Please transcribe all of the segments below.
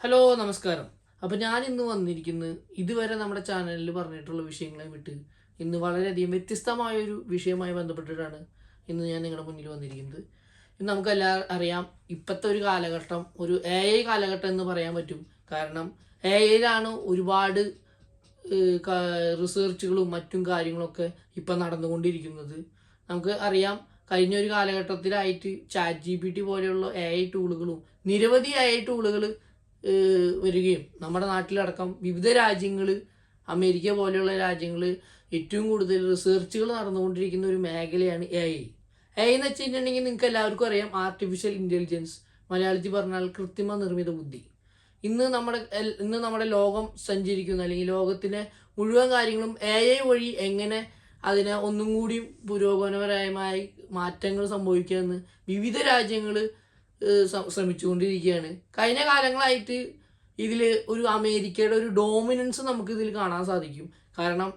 Hello നമസ്കാരം. അപ്പോൾ ഞാൻ ഇന്ന് വന്നിരിക്കുന്നത് ഇതുവരെ നമ്മുടെ ചാനലിൽ പറഞ്ഞിട്ടുള്ള വിഷയങ്ങളെ വിട്ട് ഇന്ന് വളരെയധികം വ്യത്യസ്തമായ ഒരു വിഷയവുമായി ബന്ധപ്പെട്ടിട്ടാണ് ഇന്ന് ഞാൻ നിങ്ങളുടെ മുന്നിൽ വന്നിരിക്കുന്നത്. ഇന്ന് നമുക്കെല്ലാം അറിയാം ഇപ്പോഴത്തെ ഒരു കാലഘട്ടം ഒരു എ ഐ കാലഘട്ടം എന്ന് പറയാൻ പറ്റും. കാരണം എ ഐയിലാണ് ഒരുപാട് റിസർച്ചുകളും മറ്റും കാര്യങ്ങളൊക്കെ ഇപ്പം നടന്നുകൊണ്ടിരിക്കുന്നത്. നമുക്ക് അറിയാം കഴിഞ്ഞ ഒരു കാലഘട്ടത്തിലായിട്ട് ചാറ്റ് ജി പി ടി പോലെയുള്ള എ ഐ ടൂളുകളും നിരവധി എ ഐ ടൂളുകൾ വരികയും. നമ്മുടെ നാട്ടിലടക്കം വിവിധ രാജ്യങ്ങൾ അമേരിക്ക പോലെയുള്ള രാജ്യങ്ങൾ ഏറ്റവും കൂടുതൽ റിസർച്ചുകൾ നടന്നുകൊണ്ടിരിക്കുന്ന ഒരു മേഖലയാണ് എ ഐ എ എന്ന് വെച്ചിട്ടുണ്ടെങ്കിൽ നിങ്ങൾക്ക് എല്ലാവർക്കും അറിയാം ആർട്ടിഫിഷ്യൽ ഇന്റലിജൻസ് മലയാളത്തിൽ പറഞ്ഞാൽ കൃത്രിമ നിർമ്മിത ബുദ്ധി. ഇന്ന് നമ്മുടെ ഇന്ന് നമ്മുടെ ലോകം സഞ്ചരിക്കുന്ന. അല്ലെങ്കിൽ ലോകത്തിലെ മുഴുവൻ കാര്യങ്ങളും എ ഐ വഴി എങ്ങനെ അതിനെ ഒന്നും കൂടി പുരോഗമനപരമായി മാറ്റങ്ങൾ സംഭവിക്കുക എന്ന് വിവിധ രാജ്യങ്ങൾ ശ്രമിച്ചുകൊണ്ടിരിക്കുകയാണ് കഴിഞ്ഞ കാലങ്ങളായിട്ട് ഇതിൽ ഒരു അമേരിക്കയുടെ ഒരു ഡോമിനൻസ് നമുക്ക് ഇതിൽ കാണാൻ സാധിക്കും. കാരണം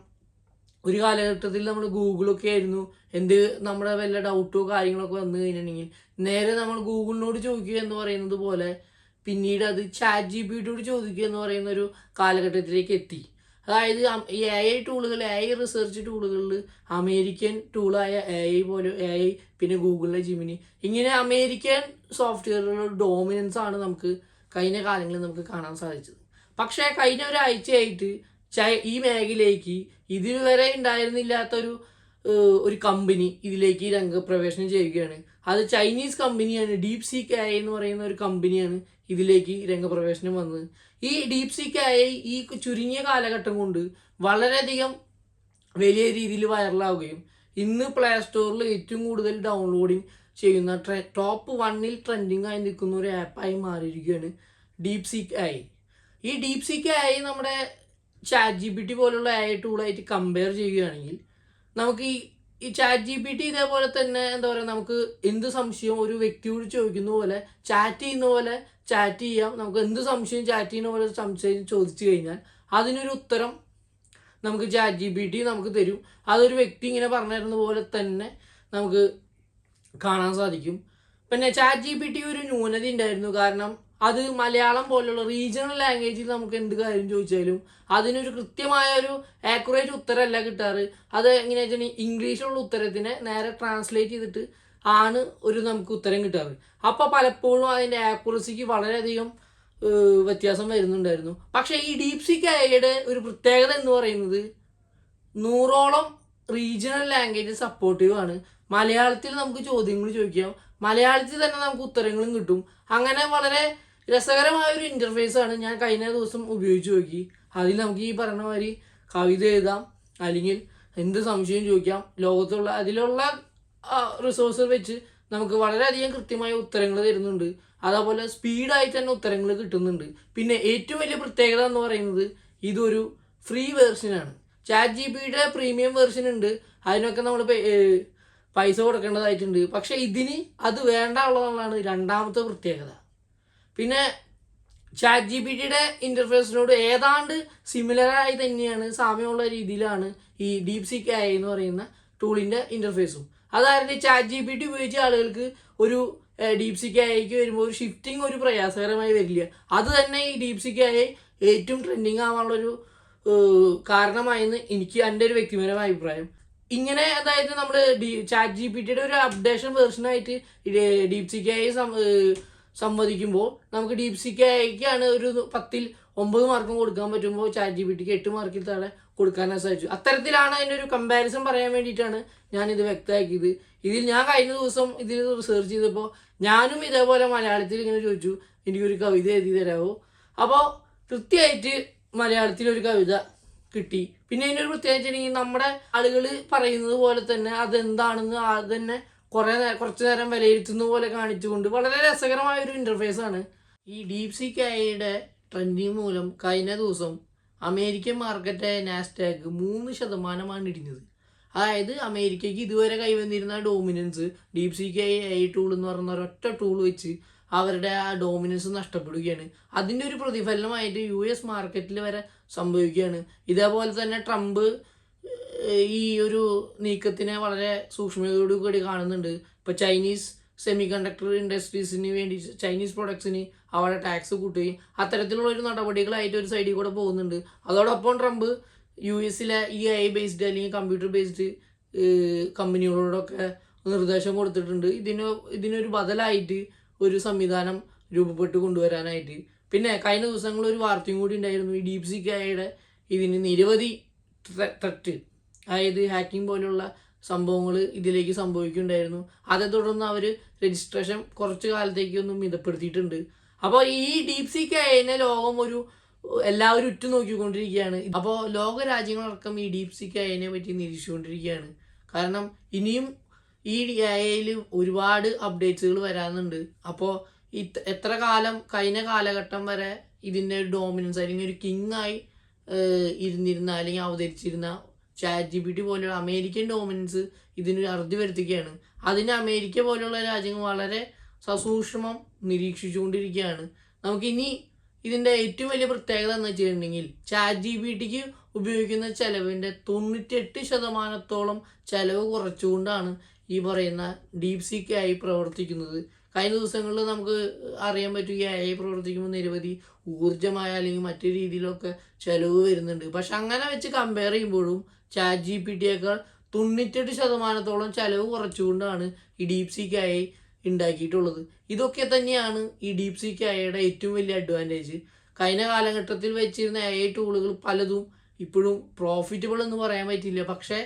ഒരു കാലഘട്ടത്തിൽ നമ്മൾ ഗൂഗിളൊക്കെ ആയിരുന്നു. എന്ത് നമ്മുടെ വല്ല ഡൗട്ടോ കാര്യങ്ങളൊക്കെ വന്നു കഴിഞ്ഞിട്ടുണ്ടെങ്കിൽ നേരെ നമ്മൾ ഗൂഗിളിനോട് ചോദിക്കുക എന്ന് പറയുന്നത് പോലെ പിന്നീട് അത് ചാറ്റ് ജി പി ടിയോട് ചോദിക്കുക എന്ന് പറയുന്ന ഒരു കാലഘട്ടത്തിലേക്ക് എത്തി. അതായത് ഈ എ ഐ ടൂളുകൾ എ ഐ റിസർച്ച് ടൂളുകളിൽ അമേരിക്കൻ ടൂളായ എ ഐ പോലെ എ ഐ പിന്നെ ഗൂഗിളിലെ ജിമിനി ഇങ്ങനെ അമേരിക്കൻ സോഫ്റ്റ്വെയറുകളുടെ ഡോമിനൻസ് ആണ് നമുക്ക് കഴിഞ്ഞ കാലങ്ങളിൽ നമുക്ക് കാണാൻ സാധിച്ചത്. പക്ഷേ കഴിഞ്ഞ ഒരാഴ്ചയായിട്ട് ഈ മേഖലയിലേക്ക് ഇതുവരെ ഉണ്ടായിരുന്നില്ലാത്തൊരു ഒരു കമ്പനി ഇതിലേക്ക് രംഗപ്രവേശനം ചെയ്യുകയാണ്. അത് ചൈനീസ് കമ്പനിയാണ് ഡീപ് സീക്ക് ഐ എന്ന് പറയുന്ന ഒരു കമ്പനിയാണ് ഇതിലേക്ക് രംഗപ്രവേശനം വന്നത്. ഈ ഡീപ് സീക്കായി ഈ ചുരുങ്ങിയ കാലഘട്ടം കൊണ്ട് വളരെയധികം വലിയ രീതിയിൽ വൈറലാവുകയും ഇന്ന് പ്ലേ സ്റ്റോറിൽ ഏറ്റവും കൂടുതൽ ഡൗൺലോഡിങ് ചെയ്യുന്ന ട്രെ ടോപ്പ് വണ്ണിൽ ട്രെൻഡിങ് ആയി നിൽക്കുന്ന ഒരു ആപ്പായി മാറിയിരിക്കുകയാണ് ഡീപ് സീക്ക് ഐ ഈ ഡീപ് സീക്ക് നമ്മുടെ ചാറ്റ് ജി പി ടി പോലുള്ള ഐ ടൂളായിട്ട് കമ്പയർ ചെയ്യുകയാണെങ്കിൽ നമുക്ക് ഈ ഈ ചാറ്റ് ജി പി ടി ഇതേപോലെ തന്നെ എന്താ പറയുക നമുക്ക് എന്ത് സംശയവും ഒരു വ്യക്തിയോട് ചോദിക്കുന്ന പോലെ ചാറ്റ് ചെയ്യുന്ന പോലെ ചാറ്റ് ചെയ്യാം. നമുക്ക് എന്ത് സംശയം ചാറ്റ് ചെയ്യുന്ന പോലെ സംശയം ചോദിച്ചു കഴിഞ്ഞാൽ അതിനൊരു ഉത്തരം നമുക്ക് ചാറ്റ് ജി പി ടി നമുക്ക് തരും. അതൊരു വ്യക്തി ഇങ്ങനെ പറഞ്ഞു തരുന്ന പോലെ തന്നെ നമുക്ക് കാണാൻ സാധിക്കും. പിന്നെ ചാറ്റ് ജി പി ടി ഒരു ന്യൂനത ഉണ്ടായിരുന്നു. കാരണം അത് മലയാളം പോലുള്ള റീജിയണൽ ലാംഗ്വേജിൽ നമുക്ക് എന്ത് കാര്യം ചോദിച്ചാലും അതിനൊരു കൃത്യമായ ഒരു ആക്യുറേറ്റ് ഉത്തരമല്ല കിട്ടാറ്. അത് എങ്ങനെയാ ഇംഗ്ലീഷിലുള്ള ഉത്തരത്തിനെ നേരെ ട്രാൻസ്ലേറ്റ് ചെയ്തിട്ട് ആണ് ഒരു നമുക്ക് ഉത്തരം കിട്ടാറ്. അപ്പോൾ പലപ്പോഴും അതിന്റെ ആക്യുറസിക്ക് വളരെയധികം വ്യത്യാസം വരുന്നുണ്ടായിരുന്നു. പക്ഷേ ഈ ഡീപ് സിക്ക് ഐയുടെ ഒരു പ്രത്യേകത എന്ന് പറയുന്നത് നൂറോളം റീജിയണൽ ലാംഗ്വേജ് സപ്പോർട്ടീവ് ആണ്. മലയാളത്തിൽ നമുക്ക് ചോദ്യങ്ങൾ ചോദിക്കാം. മലയാളത്തിൽ തന്നെ നമുക്ക് ഉത്തരങ്ങളും കിട്ടും. അങ്ങനെ വളരെ രസകരമായ ഒരു ഇന്റർഫേസ് ആണ് ഞാൻ കഴിഞ്ഞ ദിവസം ഉപയോഗിച്ച് നോക്കി. അതിൽ നമുക്ക് ഈ പറഞ്ഞ മാതിരി കവിത എഴുതാം അല്ലെങ്കിൽ എന്ത് സംശയം ചോദിക്കാം ലോകത്തുള്ള അതിലുള്ള റിസോഴ്സ് വെച്ച് നമുക്ക് വളരെയധികം കൃത്യമായ ഉത്തരങ്ങൾ തരുന്നുണ്ട്. അതേപോലെ സ്പീഡായി തന്നെ ഉത്തരങ്ങൾ കിട്ടുന്നുണ്ട്. പിന്നെ ഏറ്റവും വലിയ പ്രത്യേകത എന്ന് പറയുന്നത് ഇതൊരു ഫ്രീ വേർഷനാണ് ചാറ്റ് ജി പിയുടെ പ്രീമിയം വേർഷൻ ഉണ്ട്. അതിനൊക്കെ നമ്മൾ പൈസ കൊടുക്കേണ്ടതായിട്ടുണ്ട്. പക്ഷെ ഇതിന് അത് വേണ്ട ഉള്ളതാണ് രണ്ടാമത്തെ പ്രത്യേകത. പിന്നെ ചാറ്റ് ജി പി ടിയുടെ ഇന്റർഫേസിനോട് ഏതാണ്ട് സിമിലറായി തന്നെയാണ് സാമ്യമുള്ള രീതിയിലാണ് ഈ ഡീപ് സി കെ എന്ന് പറയുന്ന ടൂളിന്റെ ഇന്റർഫേസും അതായത് ചാറ്റ് ജി പി ടി ഉപയോഗിച്ച ആളുകൾക്ക് ഒരു ഡീപ് സീക്ക് ഐക്ക് വരുമ്പോൾ ഒരു ഷിഫ്റ്റിംഗ് ഒരു പ്രയാസകരമായി വരില്ല. അത് തന്നെ ഈ ഡീപ് സീക്ക് ഐ ഏറ്റവും ട്രെൻഡിങ് ആവാനുള്ളൊരു കാരണമായെന്ന് എനിക്ക് എന്റെ ഒരു വ്യക്തിപരമായ അഭിപ്രായം. ഇങ്ങനെ അതായത് നമ്മൾ ചാറ്റ് ജി പി ടിയുടെ ഒരു അപ്ഡേഷൻ വേർഷനായിട്ട് ഡീപ് സി കെ ഐ സംവദിക്കുമ്പോൾ നമുക്ക് ഡീപ് സി കെ ഐക്കാണ് ഒരു പത്തിൽ ഒമ്പത് മാർക്കും കൊടുക്കാൻ പറ്റുമ്പോൾ ചാറ്റ് ജി പി ടിക്ക് എട്ട് മാർക്കിൽ താഴെ കൊടുക്കാനായി സാധിച്ചു. അത്തരത്തിലാണ് അതിന്റെ ഒരു കമ്പാരിസൺ പറയാൻ വേണ്ടിയിട്ടാണ് ഞാനിത് വ്യക്തമാക്കിയത്. ഇതിൽ ഞാൻ കഴിഞ്ഞ ദിവസം ഇതിൽ റിസർച്ച് ചെയ്തപ്പോൾ ഞാനും ഇതേപോലെ മലയാളത്തിൽ ഇങ്ങനെ ചോദിച്ചു എനിക്കൊരു കവിത എഴുതി തരാമോ അപ്പോൾ കൃത്യമായിട്ട് മലയാളത്തിലൊരു കവിത കിട്ടി. പിന്നെ അതിനൊരു വെച്ചിട്ടുണ്ടെങ്കിൽ നമ്മുടെ ആളുകൾ പറയുന്നത് പോലെ തന്നെ അതെന്താണെന്ന് അത് തന്നെ കുറേ കുറച്ച് നേരം വിലയിരുത്തുന്ന പോലെ കാണിച്ചുകൊണ്ട് വളരെ രസകരമായ ഒരു ഇന്റർഫേസ് ആണ്. ഈ ഡീപ് സി കൈയുടെ ട്രെൻഡിങ് മൂലം കഴിഞ്ഞ ദിവസം അമേരിക്കൻ മാർക്കറ്റായ നാസ്റ്റാക്ക് മൂന്ന് ശതമാനമാണ് ഇടിഞ്ഞത്. അതായത് അമേരിക്കയ്ക്ക് ഇതുവരെ കൈവന്നിരുന്ന dominance deep seek I tool എന്ന് പറയുന്ന ഒരൊറ്റ ടൂൾ വെച്ച് അവരുടെ ആ ഡോമിനൻസ് നഷ്ടപ്പെടുകയാണ്. അതിന്റെ ഒരു പ്രതിഫലനമായിട്ട് യു എസ് മാർക്കറ്റിൽ വരെ സംഭവിക്കുകയാണ്. ഇതേപോലെ തന്നെ ട്രംപ് ഈ ഒരു നീക്കത്തിനെ വളരെ സൂക്ഷ്മതയോടു കൂടി കാണുന്നുണ്ട്. ഇപ്പോൾ ചൈനീസ് സെമി കണ്ടക്ടർ ഇൻഡസ്ട്രീസിന് വേണ്ടി ചൈനീസ് പ്രൊഡക്ട്സിന് അവിടെ ടാക്സ് കൂട്ടുകയും അത്തരത്തിലുള്ള ഒരു നടപടികളായിട്ട് ഒരു സൈഡിൽ കൂടെ പോകുന്നുണ്ട്. അതോടൊപ്പം ട്രംപ് യു എസിലെ ഇ ഐ ബേസ്ഡ് അല്ലെങ്കിൽ കമ്പ്യൂട്ടർ ബേസ്ഡ് കമ്പനികളോടൊക്കെ നിർദ്ദേശം കൊടുത്തിട്ടുണ്ട്. ഇതിന് ഇതിനൊരു ബദലായിട്ട് ഒരു സംവിധാനം രൂപപ്പെട്ട് കൊണ്ടുവരാനായിട്ട്. പിന്നെ കഴിഞ്ഞ ദിവസങ്ങളിൽ ഒരു വാർത്തയും കൂടി ഉണ്ടായിരുന്നു. ഈ ഡീപ് സിക്കായുടെ ഇതിന് നിരവധി ത്രട്ട് അതായത് ഹാക്കിംഗ് പോലുള്ള സംഭവങ്ങൾ ഇതിലേക്ക് സംഭവിക്കുന്നുണ്ടായിരുന്നു. അതേ തുടർന്ന് അവർ രജിസ്ട്രേഷൻ കുറച്ച് കാലത്തേക്ക് ഒന്ന് മിതപ്പെടുത്തിയിട്ടുണ്ട്. അപ്പോൾ ഈ ഡീപ് സിക്കായതിനെ ലോകം ഒരു എല്ലാവരും ഉറ്റു നോക്കിക്കൊണ്ടിരിക്കുകയാണ് അപ്പോൾ ലോക രാജ്യങ്ങളടക്കം ഈ ഡീപ് സിക്കായതിനെ പറ്റി നിരീക്ഷിച്ചുകൊണ്ടിരിക്കുകയാണ്. കാരണം ഇനിയും ഈ എയിൽ ഒരുപാട് അപ്ഡേറ്റ്സുകൾ വരാനുണ്ട് അപ്പോൾ ഇത് എത്ര കാലം കഴിഞ്ഞ കാലഘട്ടം വരെ ഇതിന്റെ ഒരു ഡോമിനൻസ് അല്ലെങ്കിൽ ഒരു കിങ് ആയി ഇരുന്നിരുന്ന അല്ലെങ്കിൽ അവതരിച്ചിരുന്ന ചാറ്റ് ജി പി ടി പോലെയുള്ള അമേരിക്കൻ ഡോമിനൻസ് ഇതിനൊരു അറുതി വരുത്തുകയാണ് അതിന് അമേരിക്ക പോലെയുള്ള രാജ്യങ്ങൾ വളരെ സസൂക്ഷ്മം നിരീക്ഷിച്ചുകൊണ്ടിരിക്കുകയാണ് നമുക്കിനി ഇതിന്റെ ഏറ്റവും വലിയ പ്രത്യേകത എന്ന് വെച്ചിട്ടുണ്ടെങ്കിൽ ചാറ്റ് ജി പി ടിക്ക് ഉപയോഗിക്കുന്ന ചെലവിന്റെ തൊണ്ണൂറ്റെട്ട് ശതമാനത്തോളം ചെലവ് കുറച്ചുകൊണ്ടാണ്. ഈ പറയുന്ന ഡീപ് സീക്ക് ആയി പ്രവർത്തിക്കുന്നത്. കഴിഞ്ഞ ദിവസങ്ങളിൽ നമുക്ക് അറിയാൻ പറ്റും ഈ ഐ പ്രവർത്തിക്കുമ്പോൾ നിരവധി ഊർജമായ അല്ലെങ്കിൽ മറ്റു രീതിയിലൊക്കെ ചിലവ് വരുന്നുണ്ട്. പക്ഷെ അങ്ങനെ വെച്ച് കമ്പയർ ചെയ്യുമ്പോഴും ചാറ്റ് ജി പി ടിയേക്കാൾ തൊണ്ണൂറ്റെട്ട് ശതമാനത്തോളം ചിലവ് കുറച്ചുകൊണ്ടാണ് ഈ ഡീപ് സീക്കായി ഉണ്ടാക്കിയിട്ടുള്ളത്. ഇതൊക്കെ തന്നെയാണ് ഈ ഡീപ് സീക്കായയുടെ ഏറ്റവും വലിയ അഡ്വാന്റേജ് കഴിഞ്ഞ കാലഘട്ടത്തിൽ വെച്ചിരുന്ന എ ടൂളുകൾ പലതും ഇപ്പോഴും പ്രോഫിറ്റബിൾ എന്ന് പറയാൻ പറ്റില്ല. പക്ഷേ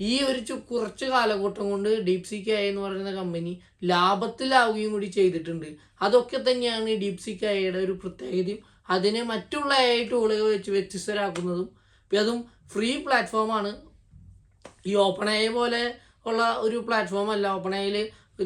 ഈ ഒരു കുറച്ച് കാലഘട്ടം കൊണ്ട് ഡീപ് സി കെ എന്ന് പറയുന്ന കമ്പനി ലാഭത്തിലാവുകയും കൂടി ചെയ്തിട്ടുണ്ട്. അതൊക്കെ തന്നെയാണ് ഡീപ് സി കെയുടെ ഒരു പ്രത്യേകതയും. അതിനെ മറ്റുള്ള എ ഐ ടൂളുകൾ വെച്ച് വ്യത്യസ്തരാക്കുന്നതും. അതും ഫ്രീ പ്ലാറ്റ്ഫോമാണ് ഈ ഓപ്പൺ ഐ പോലെ ഉള്ള ഒരു പ്ലാറ്റ്ഫോം അല്ല. ഓപ്പൺ ഐയിൽ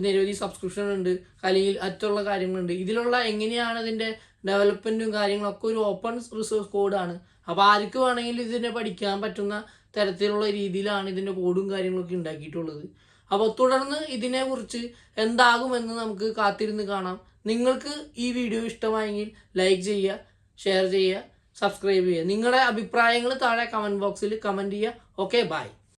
നിരവധി സബ്സ്ക്രിപ്ഷൻ ഉണ്ട്. അല്ലെങ്കിൽ മറ്റുള്ള കാര്യങ്ങളുണ്ട്. ഇതിലുള്ള എങ്ങനെയാണ് ഇതിന്റെ ഡെവലപ്മെന്റും കാര്യങ്ങളൊക്കെ ഒരു ഓപ്പൺ റിസോഴ്സ് കോഡാണ് അപ്പോൾ ആർക്ക് വേണമെങ്കിലും ഇതിനെ പഠിക്കാൻ പറ്റുന്ന തരത്തിലുള്ള രീതിയിലാണ് ഇതിന്റെ കോഡും കാര്യങ്ങളൊക്കെ ഉണ്ടാക്കിയിട്ടുള്ളത്. അപ്പോൾ തുടർന്ന് ഇതിനെക്കുറിച്ച് എന്താകുമെന്ന് നമുക്ക് കാത്തിരുന്ന് കാണാം. നിങ്ങൾക്ക് ഈ വീഡിയോ ഇഷ്ടമായെങ്കിൽ ലൈക്ക് ചെയ്യുക ഷെയർ ചെയ്യുക സബ്സ്ക്രൈബ് ചെയ്യുക. നിങ്ങളുടെ അഭിപ്രായങ്ങൾ താഴെ കമന്റ് ബോക്സിൽ കമന്റ് ചെയ്യുക. Okay bye